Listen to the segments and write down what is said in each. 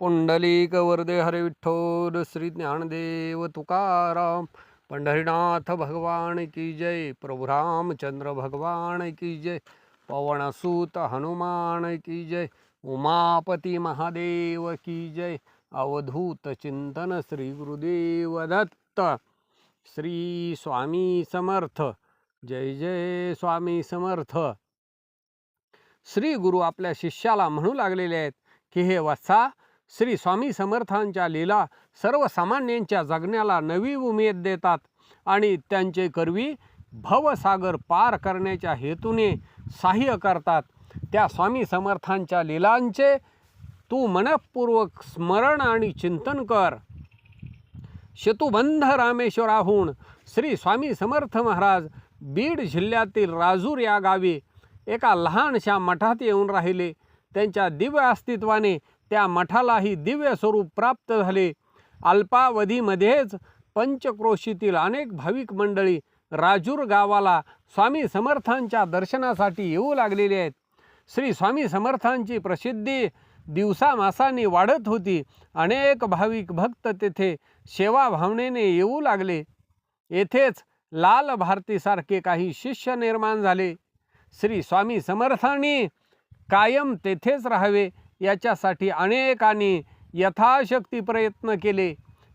पुंडलिक वरदे हरे विठ्ठल श्री ज्ञानदेव तुकाराम। पंढरीनाथ भगवान की जय प्रभु रामचंद्र भगवान की जय पवनसूत हनुमान की जय उमापती महादेव की जय अवधूत चिंतन श्री गुरुदेव दत्त। श्री स्वामी समर्थ जय जय स्वामी समर्थ। श्री गुरु आपल्या शिष्याला म्हणू लागलेले आहेत की हे वत्सा श्री स्वामी समर्थांच्या लीला सर्वसामान्यांच्या जगण्याला नवी उमेद देतात आणि त्यांचे करवी भवसागर पार करण्याच्या हेतूने सहाय्य करतात. त्या स्वामी समर्थांच्या लीलांचे तू मनपूर्वक स्मरण आणि चिंतन कर. शतुबंध रामेश्वराहून श्री स्वामी समर्थ महाराज बीड जिल्ह्यातील राजूर या गावी एका लहानशा मठात येऊन राहिले. त्यांच्या दिव्य अस्तित्वाने त्या मठालाही दिव्य स्वरूप प्राप्त झाले. अल्पावधीमध्येच पंचक्रोशीतील अनेक भाविक मंडळी राजूर गावाला स्वामी समर्थांच्या दर्शनासाठी येऊ लागलेले आहेत. श्री स्वामी समर्थांची प्रसिद्धी दिवसामासाने वाढत होती. अनेक भाविक भक्त तेथे सेवा भावनेने येऊ लागले. येथेच लाल भारतीसारखे काही शिष्य निर्माण झाले. श्री स्वामी समर्थांनी कायम तेथेच राहावे. याच्यासाठी अनेकांनी यथाशक्ती प्रयत्न केले.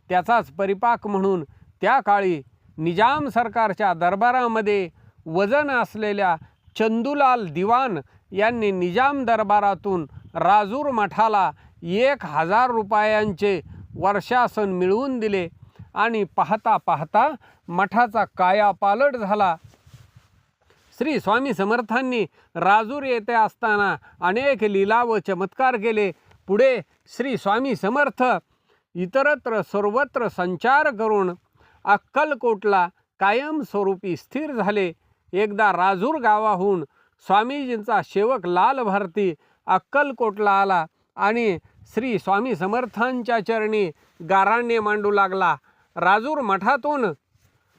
त्याचाच परिपाक म्हणून त्या काळी निजाम सरकारच्या दरबारामध्ये वजन असलेल्या चंदूलाल दिवान यांनी निजाम दरबारातून राजूर मठाला एक हजार रुपयांचे वर्षासन मिळवून दिले. आणि पाहता पाहता मठाचा कायापालट झाला. श्री स्वामी समर्थांनी राजूर येथे असताना अनेक लीला व चमत्कार केले. पुढे श्री स्वामी समर्थ इतरत्र सर्वत्र संचार करून अक्कलकोटला कायमस्वरूपी स्थिर झाले. एकदा राजूर गावाहून स्वामीजींचा सेवक लाल भारती अक्कलकोटला आला आणि श्री स्वामी समर्थांच्या चरणी गाराण्य मांडू लागला. राजूर मठातून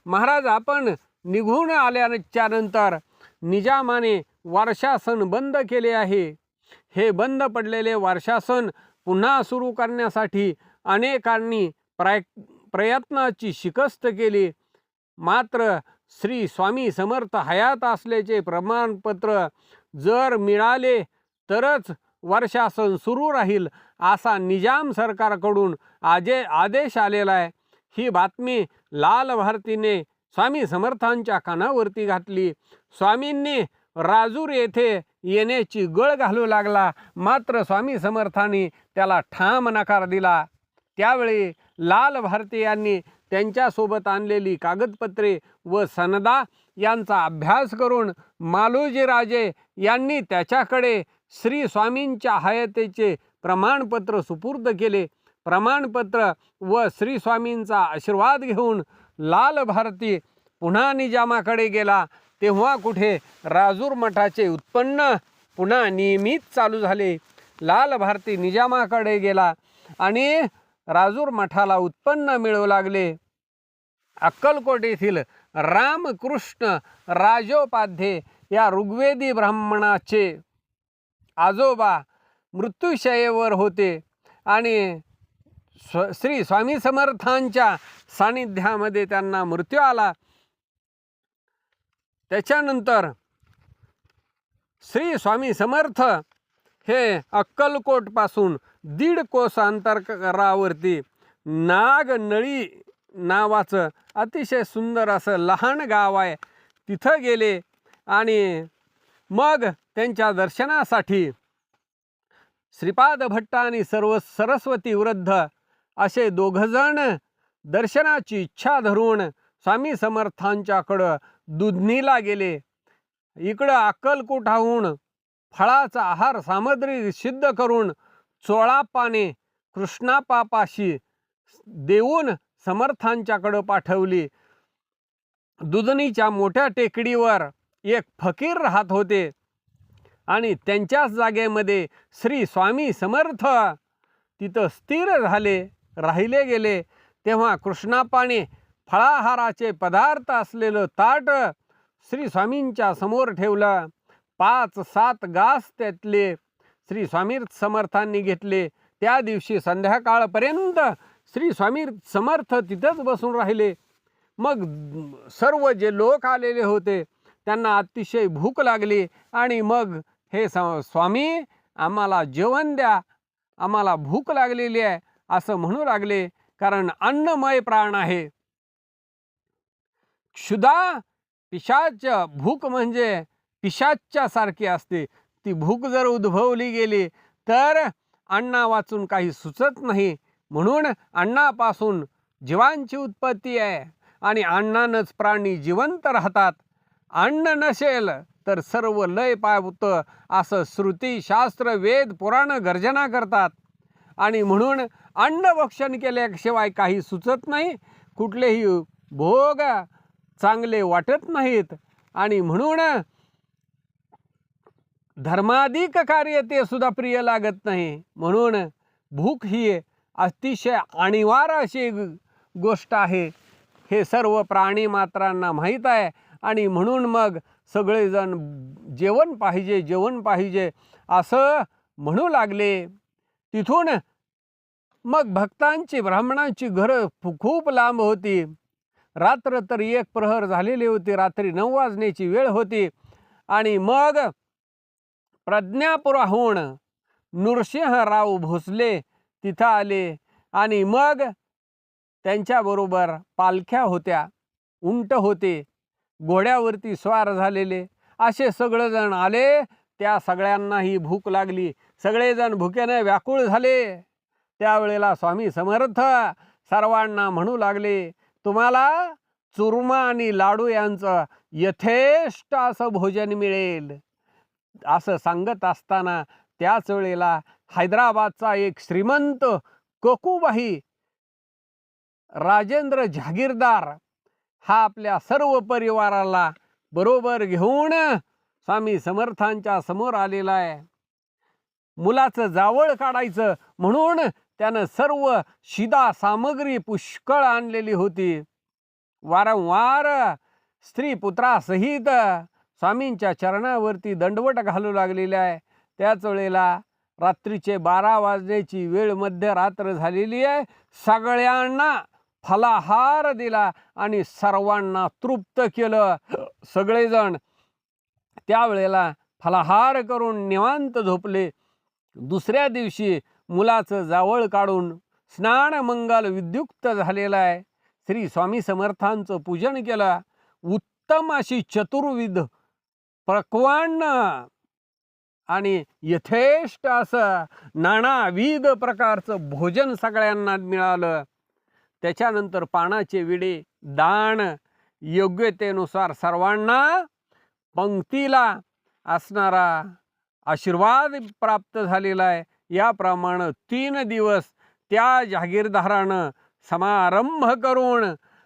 महाराज आपण निघून आल्याच्यानंतर निजामाने वारशासन बंद केले आहे. हे बंद पडलेले वारशासन पुन्हा सुरू करण्यासाठी अनेकांनी प्राय प्रयत्नाची शिकस्त केली. मात्र श्री स्वामी समर्थ हयात असल्याचे प्रमाणपत्र जर मिळाले तरच वर्षासन सुरू राहील असा निजाम सरकारकडून आजे आदेश आलेला आहे ही बातमी लाल भारतीने स्वामी समर्थांच्या कानावरती घातली. स्वामींनी राजूर येथे येण्याची गळ घालू लागला. मात्र स्वामी समर्थांनी त्याला ठाम नकार दिला. त्यावेळी लाल भारतीयांनी त्यांच्यासोबत आणलेली कागदपत्रे व सनदा यांचा अभ्यास करून मालोजी राजे यांनी त्याच्याकडे श्री स्वामींच्या हयातीचे प्रमाणपत्र सुपूर्द केले. प्रमाणपत्र व श्री स्वामींचा आशीर्वाद घेऊन लाल भारती पुन्हा निजामाकडे गेला तेव्हा कुठे राजूर मठाचे उत्पन्न पुन्हा नियमित चालू झाले. लाल भारती निजामाकडे गेला आणि राजूर मठाला उत्पन्न मिळू लागले. अक्कलकोट येथील रामकृष्ण राजोपाध्ये या ऋग्वेदी ब्राह्मणाचे आजोबा मृत्यूशयेवर होते आणि स्व श्री स्वामी समर्थांच्या सानिध्यामध्ये त्यांना मृत्यू आला. त्याच्यानंतर श्री स्वामी समर्थ हे अक्कलकोटपासून दीड कोस अंतरावरती नागनळी नावाचं अतिशय सुंदर असं लहान गाव आहे. तिथं गेले आणि मग त्यांच्या दर्शनासाठी श्रीपाद भट्ट आणि सर्व सरस्वती वृद्ध असे दोघजण दर्शनाची इच्छा धरून स्वामी समर्थांच्याकडं दुधनीला गेले. इकडं अक्कलकोटाहून फळाचा आहार सामग्री सिद्ध करून चोळापाने कृष्णापापाशी देऊन समर्थांच्याकडं पाठवली. दुधनीच्या मोठ्या टेकडीवर एक फकीर राहत होते आणि त्यांच्याच जागेमध्ये श्री स्वामी समर्थ तिथं स्थिर झाले. राहिले गेले तेव्हा कृष्णापाने फळाहाराचे पदार्थ असलेलं ताट श्री स्वामींच्या समोर ठेवलं. पाच सात गास त्यातले श्री स्वामी समर्थांनी घेतले. त्या दिवशी संध्याकाळपर्यंत श्री स्वामी समर्थ तिथंच बसून राहिले. मग सर्व जे लोक आलेले होते त्यांना अतिशय भूक लागली आणि मग हे स स्वामी आम्हाला जेवण द्या. आम्हाला भूक लागलेली आहे. असं म्हणू लागले कारण अन्नमय प्राण आहे. क्षुदा पिशाच भूक म्हणजे पिशाच्या सारखी असते. ती भूक जर उद्भवली गेली तर अण्णा वाचून काही सुचत नाही. म्हणून अण्णापासून जीवांची उत्पत्ती आहे आणि अण्णानच प्राणी जिवंत राहतात. अन्न नसेल तर सर्व लय पावतं असं श्रुती शास्त्र वेद पुराण गर्जना करतात. आणि म्हणून अन्नभक्षण केल्याशिवाय काही सुचत नाही. कुठलेही भोग चांगले वाटत नाहीत. आणि म्हणून धर्माधिक कार्य ते सुद्धा प्रिय लागत नाही. म्हणून भूक ही अतिशय अनिवार्य अशी गोष्ट आहे. हे सर्व प्राणी मात्रांना माहीत आहे. आणि म्हणून मग सगळेजण जेवण पाहिजे जेवण पाहिजे असं म्हणू लागले. तिथून मग भक्तांची ब्राह्मणांची घरं खूप लांब होती. रात्र तर एक प्रहर झालेली होती. रात्री नऊ वाजण्याची वेळ होती. आणि मग प्रज्ञापुराहून नृसिंहराव भोसले तिथं आले आणि मग त्यांच्याबरोबर पालख्या होत्या. उंट होते. घोड्यावरती स्वार झालेले. असे सगळेजण आले. त्या सगळ्यांनाही भूक लागली. सगळेजण भुकेने व्याकुळ झाले. त्यावेळेला स्वामी समर्थ सर्वांना म्हणू लागले तुम्हाला चुरमा आणि लाडू यांचं यथेष्ट असं भोजन मिळेल. असं सांगत असताना त्याच वेळेला हैदराबादचा एक श्रीमंत ककूबाई राजेंद्र जहागीरदार हा आपल्या सर्व परिवाराला बरोबर घेऊन स्वामी समर्थांच्या समोर आलेला आहे. मुलाचं जावळ काढायचं म्हणून त्यानं सर्व शिदा सामग्री पुष्कळ आणलेली होती. वारंवार स्त्री पुत्रासहित स्वामींच्या चरणावरती दंडवट घालू लागलेली आहे. त्याच वेळेला रात्रीचे बारा वाजण्याची वेळ मध्यरात्र झालेली आहे. सगळ्यांना फलाहार दिला आणि सर्वांना तृप्त केलं. सगळेजण त्यावेळेला फलाहार करून निवांत झोपले. दुसऱ्या दिवशी मुलाचं जावळ काढून स्नान मंगल विद्युक्त झालेलं आहे. श्री स्वामी समर्थांचं पूजन केलं. उत्तम अशी चतुर्विध प्रक्वान्न आणि यथेष्ट असं नानाविध प्रकारचं भोजन सगळ्यांना मिळालं. त्याच्यानंतर पानाचे विडे दान योग्यतेनुसार सर्वांना पंक्तीला असणारा आशीर्वाद प्राप्त झालेला आहे. याप्रमाणे तीन दिवस त्या जागीरदारानं समारंभ करून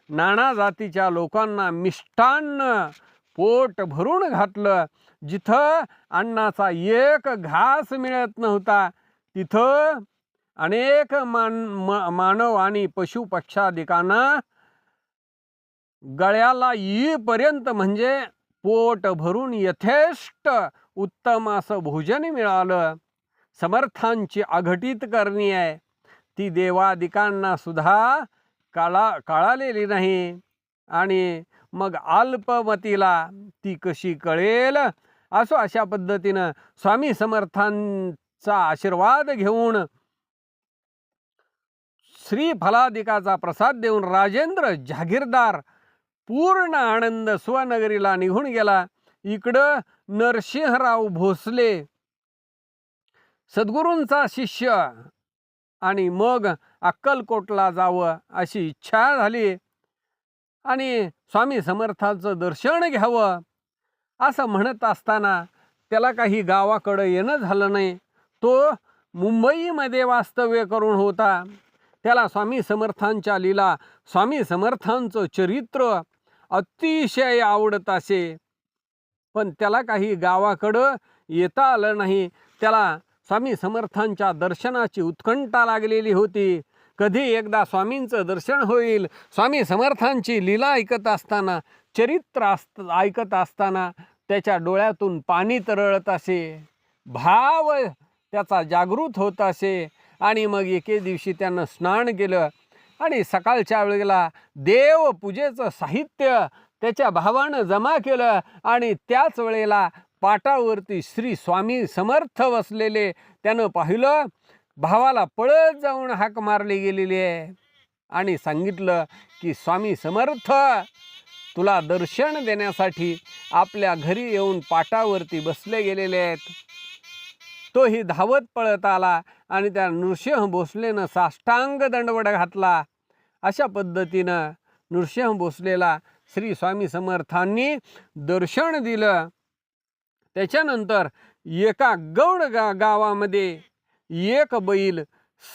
नाना जातीच्या लोकांना मिष्टान्न पोट भरून घातलं. जिथं अन्नाचा एक घास मिळत नव्हता तिथं अनेक मान म- मानव आणि पशुपक्षाधिकांना गळ्याला येईपर्यंत म्हणजे पोट भरून यथेष्ट उत्तम असं भोजन मिळालं. समर्थांची आघटित करणी आहे. ती देवादिकांना सुद्धा काळा काळालेली नाही. आणि मग अल्पमतीला ती कशी कळेल? असो अशा पद्धतीनं स्वामी समर्थांचा आशीर्वाद घेऊन श्री फलादिकाचा प्रसाद देऊन राजेंद्र जागीरदार पूर्ण आनंद स्वनगरीला निघून गेला. इकडं नरसिंहराव भोसले सद्गुरूंचा शिष्य. आणि मग अक्कलकोटला जावं अशी इच्छा झाली. आणि स्वामी समर्थाचं दर्शन घ्यावं. असं म्हणत असताना त्याला काही गावाकडं येणं झालं नाही. तो मुंबईमध्ये वास्तव्य करून होता. त्याला स्वामी समर्थांच्या लीला स्वामी समर्थांचं चरित्र अतिशय आवडत असे. पण त्याला काही गावाकडं येता आलं नाही. त्याला स्वामी समर्थांच्या दर्शनाची उत्कंठा लागलेली होती. कधी एकदा स्वामींचं दर्शन होईल. स्वामी समर्थांची लीला ऐकत असताना चरित्र असत ऐकत असताना त्याच्या डोळ्यातून पाणी तरळत असे. भाव त्याचा जागृत होत असे. आणि मग एके दिवशी त्यानं स्नान केलं. आणि सकाळच्या वेळेला देवपूजेचं साहित्य त्याच्या भावानं जमा केलं. आणि त्याच वेळेला पाटावरती श्री स्वामी समर्थ बसलेले त्यानं पाहिलं भावाला पळत जाऊन हाक मारली गेलेली आहे. आणि सांगितलं की स्वामी समर्थ तुला दर्शन देण्यासाठी आपल्या घरी येऊन पाटावरती बसले गेलेले आहेत. तोही धावत पळत आला आणि त्या नृसिंह भोसलेनं साष्टांग दंडवड घातला. अशा पद्धतीनं नृसिंह भोसलेला श्री स्वामी समर्थांनी दर्शन दिलं. त्याच्यानंतर एका गौड गा गावामध्ये एक बैल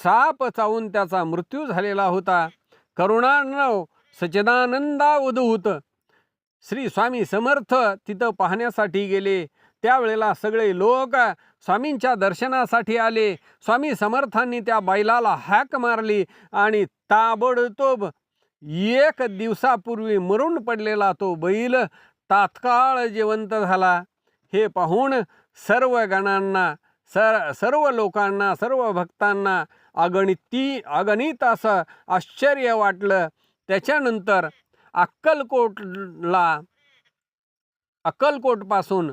साप चावून त्याचा मृत्यू झालेला होता. करुणानव सच्चिदानंदा उदूत श्री स्वामी समर्थ तिथं पाहण्यासाठी गेले. त्यावेळेला सगळे लोक स्वामींच्या दर्शनासाठी आले. स्वामी समर्थांनी त्या बैलाला हाक मारली आणि ताबडतोब एक दिवसापूर्वी मरून पडलेला तो बैल तात्काळ जिवंत झाला. हे पाहून सर्व गणांना सर सर्व लोकांना सर्व भक्तांना अगणिती अगणित असं आश्चर्य वाटलं. त्याच्यानंतर अक्कलकोटला अक्कलकोटपासून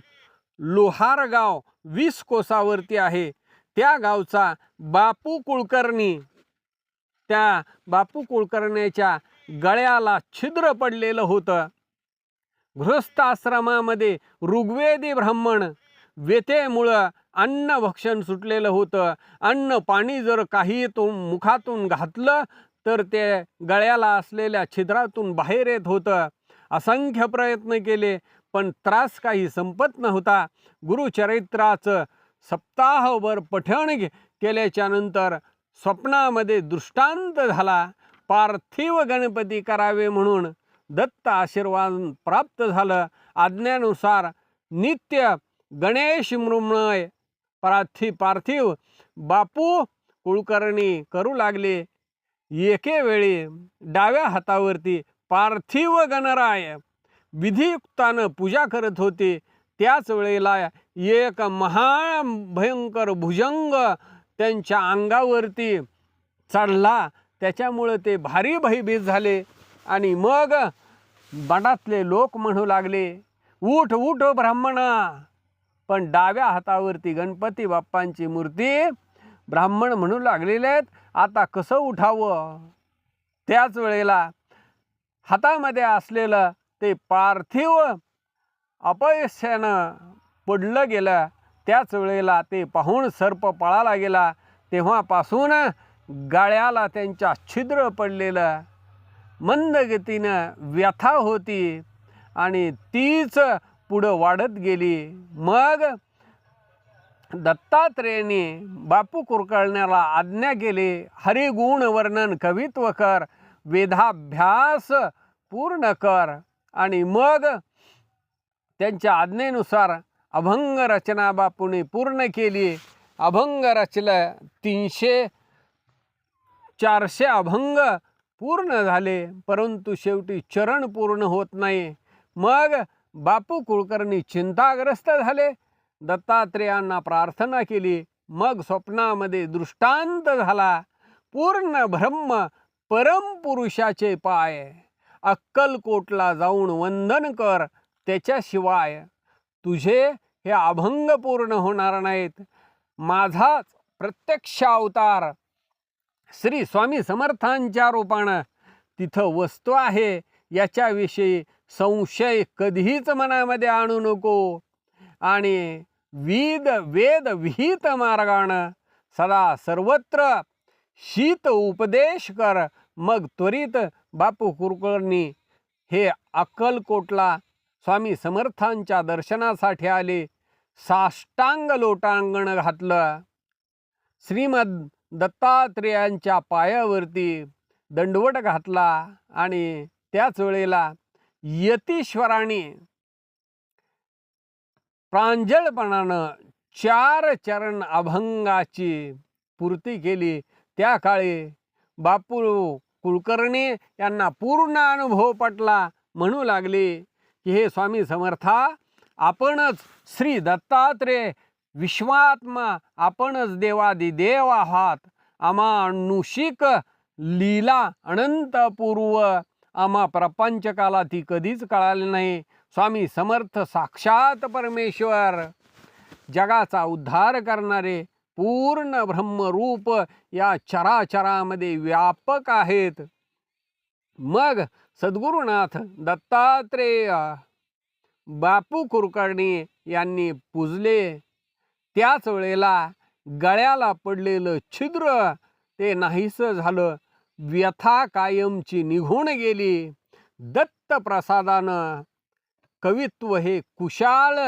लोहार गाव वीस कोसावरती आहे. त्या गावचा बापू कुलकर्णी त्या बापू कुलकर्ण्याच्या गळ्याला छिद्र पडलेलं होतं. गृहस्थाश्रमामध्ये ऋग्वेदी ब्राह्मण व्यथेमुळं अन्न भक्षण सुटलेलं होतं. अन्न पाणी जर काही तो मुखातून घातलं तर ते गळ्याला असलेल्या छिद्रातून बाहेर येत होतं. असंख्य प्रयत्न केले पण त्रास काही संपत नव्हता. गुरुचरित्राचं सप्ताहभर पठण केल्याच्यानंतर स्वप्नामध्ये दृष्टांत झाला. पार्थिव गणपती करावे म्हणून दत्त आशीर्वाद प्राप्त झालं. आज्ञानुसार नित्य गणेश मृमय पार्थि पार्थिव बापू कुलकर्णी करू लागले. एके वेळी डाव्या हातावरती पार्थिव गणराय विधियुक्तानं पूजा करत होते. त्याच वेळेला एक महाभयंकर भुजंग त्यांच्या अंगावरती चढला. त्याच्यामुळं ते भारी भयभीत झाले. आणि मग बडातले लोक म्हणू लागले उठ उठ ब्राह्मणा. पण डाव्या हातावरती गणपती बाप्पांची मूर्ती ब्राह्मण म्हणू लागलेले आहेत आता कसं उठावं? त्याच वेळेला हातामध्ये असलेलं ते पार्थिव अपयशानं पडलं गेलं. त्याच वेळेला ते पाहून सर्प पळाला गेला. तेव्हापासून गाळ्याला त्यांच्या छिद्र पडलेलं. मंदगतीनं व्यथा होती आणि तीच पुढं वाढत गेली. मग दत्तात्रेयांनी बापू कुरकळण्याला आज्ञा केली. हरिगुण वर्णन कवित्व कर वेदाभ्यास पूर्ण कर. आणि मग त्यांच्या आज्ञेनुसार अभंग रचना बापूने पूर्ण केली. अभंग रचलं तीनशे चारशे अभंग पूर्ण झाले परंतु शेवटी चरण पूर्ण होत नाही. मग बापू कुलकर्णी चिंताग्रस्त झाले. दत्तात्रेयांना प्रार्थना केली. मग स्वप्नामध्ये दृष्टांत झाला. पूर्ण ब्रह्म परमपुरुषाचे पाय. अक्कलकोटला जाऊन वंदन कर त्याच्याशिवाय. तुझे हे अभंग पूर्ण होणार नाहीत. माझाच प्रत्यक्ष अवतार श्री स्वामी समर्थांच्या रूपानं तिथं वस्तू आहे याच्याविषयी संशय कधीच मनामध्ये आणू नको. आणि वेद वेद विहित मार्गानं सदा सर्वत्र शीत उपदेश कर मग त्वरित बापू कुलकर्णी हे अक्कलकोटला स्वामी समर्थांच्या दर्शनासाठी आले साष्टांग लोटांगण घातलं. श्रीमद दत्तात्रेयांच्या पायावरती दंडवट घातला आणि त्याच वेळेला यतीश्वराने प्रांजळपणानं चार चरण अभंगाची पूर्ती केली. त्या काळी बापू कुलकर्णी यांना पूर्ण अनुभव पटला. म्हणू लागले की हे स्वामी समर्था आपणच श्री दत्तात्रेय विश्वात्मा आपणच देवादी देव आहात. अमानुषिक लीला अनंतपूर्व. आम्हा प्रपंचकाला ती कधीच कळाली नाही. स्वामी समर्थ साक्षात परमेश्वर. जगाचा उद्धार करणारे पूर्ण ब्रह्मरूप या चराचरामध्ये व्यापक आहेत. मग सद्गुरुनाथ दत्तात्रेय बापू कुलकर्णी यांनी पूजले. त्याच वेळेला गळ्याला पडलेलं छिद्र ते नाहीसं झालं. व्यथा कायमची निघून गेली. दत्त प्रसादानं कवित्व हे कुशाळ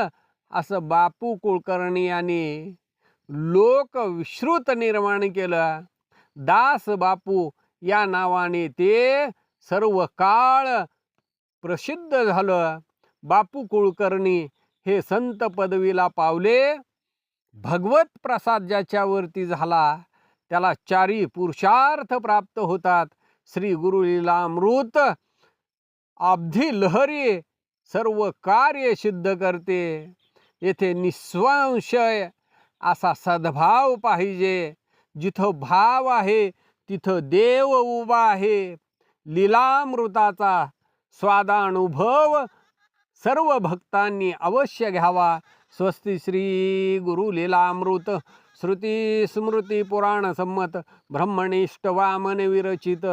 असं बापू कुलकर्णी यांनी लोकविश्रुत निर्माण केलं. दास बापू या नावाने ते सर्व काळ प्रसिद्ध झालं. बापू कुलकर्णी हे संत पदवीला पावले. भगवत प्रसाद ज्याच्यावरती झाला त्याला चारी पुरुषार्थ प्राप्त होतात. श्री गुरु लीलामृत अब्धी लहरी सर्व कार्य सिद्ध करते. येथे निस्संशय असा सद्भाव पाहिजे. जिथं भाव आहे तिथं देव उभा आहे. लीलामृताचा स्वादानुभव सर्व भक्तांनी अवश्य घ्यावा. स्वस्ति श्री गुरु लीलामृत श्रुती स्मृती पुराण संमत ब्रह्मनिष्ठ वामन विरचित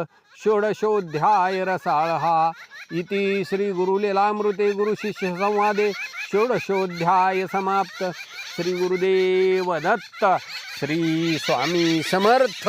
षोडशोध्याय रसाळ हा इति श्री गुरु लीलामृते गुरु शिष्य संवादे षोडशोध्याय समाप्त। श्री गुरुदेव दत्त श्री स्वामी समर्थ।